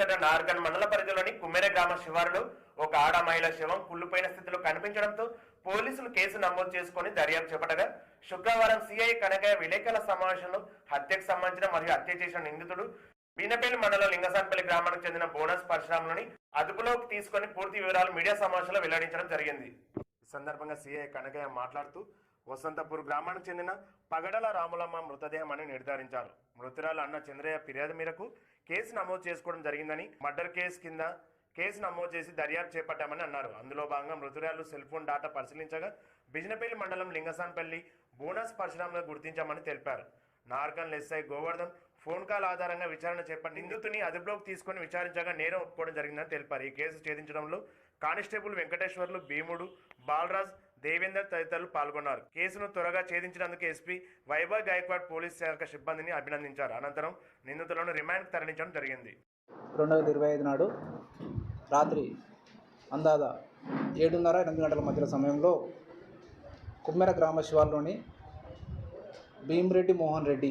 కిందట నార్కన్ మండల పరిధిలోని కుమెర గ్రామ శివారులో ఒక ఆడ మహిళ శవం కుళ్ళుపోయిన స్థితిలో కనిపించడంతో పోలీసులు కేసు నమోదు చేసుకుని దర్యాప్తు చేపట్టగా శుక్రవారం సిఐ కనకయ్య విలేకరుల సమావేశంలో హత్యకు సంబంధించిన మరియు హత్య చేసిన నిందితుడు బీనపల్లి మండలం లింగసాన్పల్లి గ్రామానికి చెందిన బోనస్ పరశురాములని అదుపులోకి తీసుకొని పూర్తి వివరాలు మీడియా సమావేశంలో వెల్లడించడం జరిగింది. ఈ సందర్భంగా సిఐ కనకయ్య మాట్లాడుతూ వసంతపూర్ గ్రామానికి చెందిన పగడల రాములమ్మ మృతదేహం అని నిర్ధారించారు. మృతురాలు అన్న చంద్రయ్య ఫిర్యాదు మేరకు కేసు నమోదు చేసుకోవడం జరిగిందని మర్డర్ కేసు కింద కేసు నమోదు చేసి దర్యాప్తు చేపట్టామని అన్నారు. అందులో భాగంగా మృతురాలు సెల్ ఫోన్ డాటా పరిశీలించగా బిజినపల్లి మండలం లింగసాన్పల్లి బోనస్ పరశురాములను గుర్తించామని తెలిపారు. నార్కన్ ఎస్ఐ గోవర్ధన్ ఫోన్ కాల్ ఆధారంగా విచారణ చేపట్టి నిందితుని అదుపులోకి తీసుకొని విచారించగా నేరం ఒప్పుకోవడం జరిగిందని తెలిపారు. ఈ కేసు ఛేదించడంలో కానిస్టేబుల్ వెంకటేశ్వర్లు భీముడు బాలరాజ్ దేవేందర్ తదితరులు పాల్గొన్నారు. కేసును త్వరగా ఛేదించినందుకు ఎస్పీ వైభవ్ గాయక్వాడ్ పోలీస్ శాఖ సిబ్బందిని అభినందించారు. అనంతరం నిందితులను రిమాండ్కి తరలించడం జరిగింది. రెండు వేల ఇరవై ఐదు నాడు రాత్రి అందాద ఏడున్నర ఎనిమిది గంటల మధ్యల సమయంలో కుమ్మెర గ్రామ శివార్లోని భీమిరెడ్డి మోహన్ రెడ్డి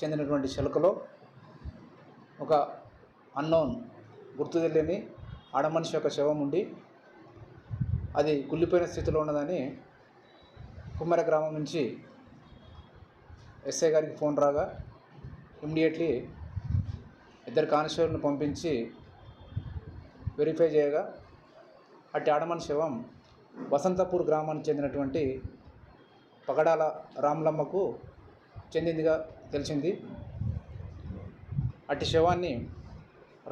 చెందినటువంటి శిలకలో ఒక అన్నోన్ గుర్తు తెలియని ఆడమనిషి యొక్క శవం ఉండి అది కుళ్ళిపోయిన స్థితిలో ఉన్నదని కుమ్మర గ్రామం నుంచి ఎస్ఐ గారికి ఫోన్ రాగా ఇమ్మీడియట్లీ ఇద్దరు కానిస్టేబుల్ని పంపించి వెరిఫై చేయగా అట్టి ఆడమని శవం వసంతపూర్ గ్రామానికి చెందినటువంటి పగడాల రామలమ్మకు చెందిందిగా తెలిసింది. అట్టి శవాన్ని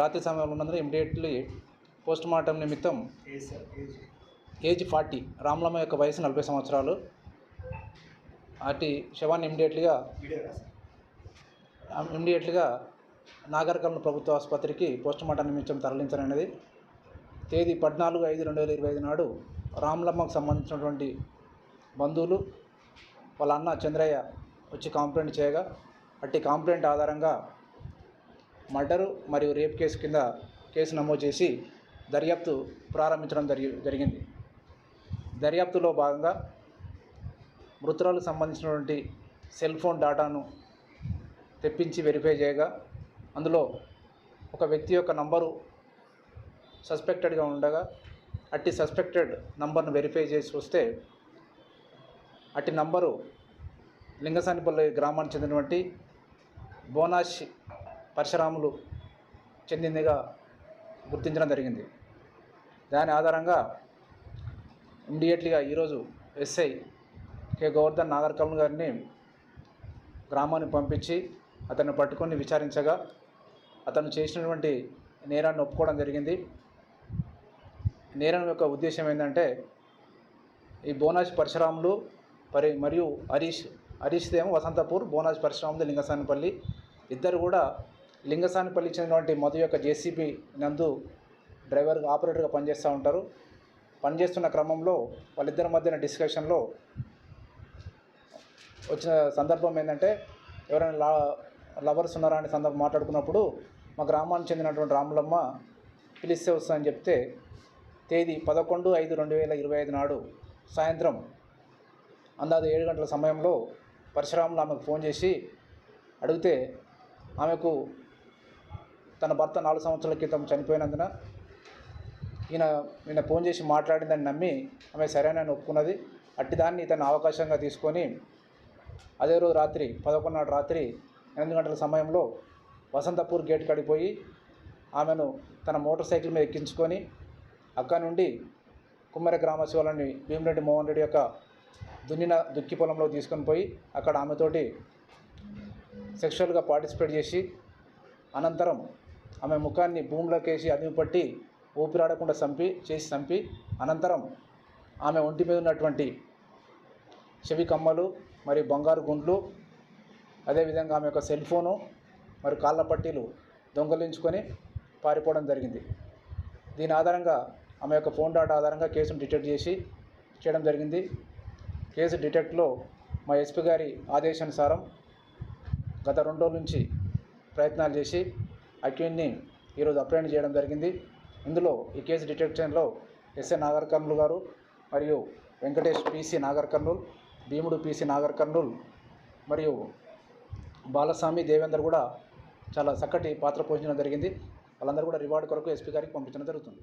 రాత్రి సమయంలో ఉన్నందున ఇమ్మీడియట్లీ పోస్ట్ మార్టం నిమిత్తం ఏజ్ ఫార్టీ రామలమ్మ యొక్క వయసు నలభై సంవత్సరాలు. అటు శవాన్ని ఇమ్మీడియట్లీగా ఇమ్మీడియట్లీగా నాగరికల్న ప్రభుత్వ ఆసుపత్రికి పోస్టుమార్టం నిమిషం నిమిత్తం తరలించనున్నది. తేదీ పద్నాలుగు ఐదు రెండు వేల ఇరవై ఐదు నాడు రామ్లమ్మకు సంబంధించినటువంటి బంధువులు వాళ్ళ అన్న చంద్రయ్య వచ్చి కంప్లైంట్ చేయగా అట్టి కంప్లైంట్ ఆధారంగా మర్డరు మరియు రేప్ కేసు కింద కేసు నమోదు చేసి దర్యాప్తు ప్రారంభించడం జరిగి జరిగింది. దర్యాప్తులో భాగంగా మృతురాలకు సంబంధించినటువంటి సెల్ ఫోన్ డాటాను తెప్పించి వెరిఫై చేయగా అందులో ఒక వ్యక్తి యొక్క నంబరు సస్పెక్టెడ్గా ఉండగా అట్టి సస్పెక్టెడ్ నంబర్ను వెరిఫై చేసి వస్తే అట్టి నంబరు లింగసానిపల్లి గ్రామానికి చెందినటువంటి బోనాష్ పరశురాములు చెందిందిగా గుర్తించడం జరిగింది. దాని ఆధారంగా ఇమ్మీడియట్లీగా ఈరోజు ఎస్ఐ కె. గోవర్ధన్ నాగర్ గారిని గ్రామాన్ని పంపించి అతన్ని పట్టుకొని విచారించగా అతను చేసినటువంటి నేరాన్ని ఒప్పుకోవడం జరిగింది. నేరం యొక్క ఉద్దేశం ఏంటంటే ఈ బోనాజ్ పరశురాములు పరి మరియు హరీష్ హరీష్ ఏమో వసంతపూర్ బోనాజ్ పరశురాములు లింగసానిపల్లి ఇద్దరు కూడా లింగసానిపల్లి చెందినటువంటి మధు యొక్క జేసీబీ నందు డ్రైవర్ ఆపరేటర్గా పనిచేస్తూ ఉంటారు. పనిచేస్తున్న క్రమంలో వాళ్ళిద్దరి మధ్యన డిస్కషన్లో వచ్చిన సందర్భం ఏంటంటే ఎవరైనా లా లవర్స్ ఉన్నారా అనే సందర్భం మాట్లాడుకున్నప్పుడు మా గ్రామానికి చెందినటువంటి రాములమ్మ పిలిస్తే వస్తుందని చెప్తే తేదీ పదకొండు ఐదు రెండు వేల ఇరవై ఐదు నాడు సాయంత్రం అందాజు ఏడు గంటల సమయంలో పరశురాములు ఆమెకు ఫోన్ చేసి అడిగితే ఆమెకు తన భర్త నాలుగు సంవత్సరాల క్రితం చనిపోయినందున ఈయన ఈయన ఫోన్ చేసి మాట్లాడిందని నమ్మి ఆమె సరేనని ఒప్పుకున్నది. అట్టిదాన్ని తన అవకాశంగా తీసుకొని అదే రోజు రాత్రి పదకొండున్నర రాత్రి ఎనిమిది గంటల సమయంలో వసంతపూర్ గేట్ కడిపోయి ఆమెను తన మోటార్ సైకిల్ మీద ఎక్కించుకొని అక్కడ నుండి కుమ్మర గ్రామ శివాలని భీమిరెడ్డి మోహన్ రెడ్డి యొక్క దున్నిన దుక్కి పొలంలో తీసుకొని పోయి అక్కడ ఆమెతోటి సెక్షువల్గా పార్టిసిపేట్ చేసి అనంతరం ఆమె ముఖాన్ని భూమిలోకి వేసి అదిమి పట్టి ఊపిరాడకుండా చంపి చేసి చంపి అనంతరం ఆమె ఒంటి మీద ఉన్నటువంటి చెవి కమ్మలు మరియు బంగారు గుండ్లు అదేవిధంగా ఆమె యొక్క సెల్ ఫోను మరియు కాళ్ళ పట్టీలు దొంగలించుకొని పారిపోవడం జరిగింది. దీని ఆధారంగా ఆమె యొక్క ఫోన్ డాటా ఆధారంగా కేసును డిటెక్ట్ చేసి చేయడం జరిగింది. కేసు డిటెక్ట్లో మా ఎస్పీ గారి ఆదేశానుసారం గత రెండు రోజుల నుంచి ప్రయత్నాలు చేసి అక్యూన్ని ఈరోజు అప్లైన్ చేయడం జరిగింది. ఇందులో ఈ కేసు డిటెక్షన్లో ఎస్ఏ నాగర్ కర్నూలు గారు మరియు వెంకటేష్ పీసీ నాగర్ కర్నూల్ భీముడు పీసీ నాగర్ కర్నూల్ మరియు బాలస్వామి దేవేందర్ కూడా చాలా చక్కటి పాత్ర పోషించడం జరిగింది. వాళ్ళందరూ కూడా రివార్డ్ కొరకు ఎస్పీ గారికి పంపించడం జరుగుతుంది.